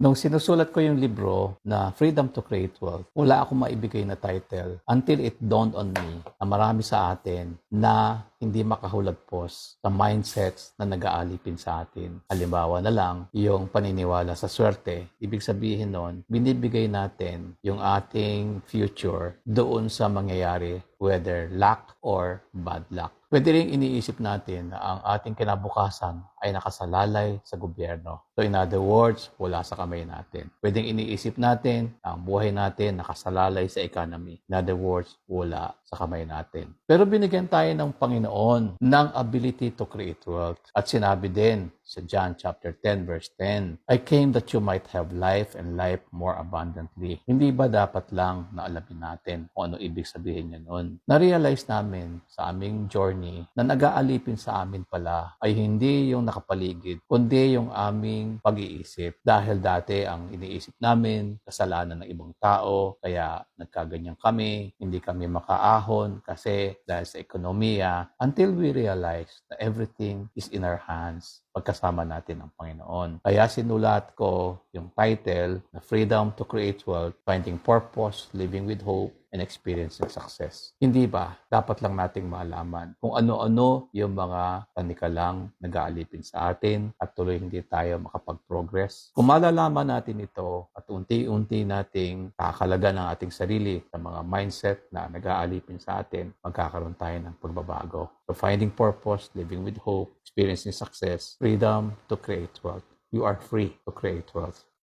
Nung sinusulat ko yung libro na Freedom to Create Wealth, wala akong maibigay na title until it dawned on me na marami sa atin na hindi makahulagpos sa mindsets na nag-aalipin sa atin. Halimbawa na lang, yung paniniwala sa swerte. Ibig sabihin nun, binibigay natin yung ating future doon sa mangyayari, whether luck or bad luck. Pwede rin iniisip natin na ang ating kinabukasan ay nakasalalay sa gobyerno. So in other words, wala sa kamay natin. Pwedeng iniisip natin na ang buhay natin nakasalalay sa economy. In other words, wala sa kamay natin. Pero binigyan tayo ng Panginoon ng ability to create wealth. At sinabi din sa John chapter 10 verse 10, I came that you might have life and life more abundantly. Hindi ba dapat lang na alamin natin kung ano ibig sabihin niya noon? Na-realize namin sa aming journey na nag-aalipin sa amin pala ay hindi yung nakapaligid, kundi yung aming pag-iisip. Dahil dati ang iniisip namin, kasalanan ng ibang tao, kaya nagkaganyan kami, hindi kami makaahon kasi dahil sa ekonomiya, until we realize na everything is in our hands pagkasama natin ang Panginoon. Kaya sinulat ko yung title na Freedom to Create Wealth, Finding Purpose, Living with Hope, and experiencing success. Hindi ba dapat lang nating malaman kung ano-ano yung mga panikalang nag-aalipin sa atin at tuloy hindi tayo makapag-progress? Kung malalaman natin ito unti-unti nating kakalaga ng ating sarili sa mga mindset na nag-aalipin sa atin, magkakaroon tayo ng pagbabago. So finding purpose, living with hope, experiencing success, freedom to create wealth. You are free to create wealth.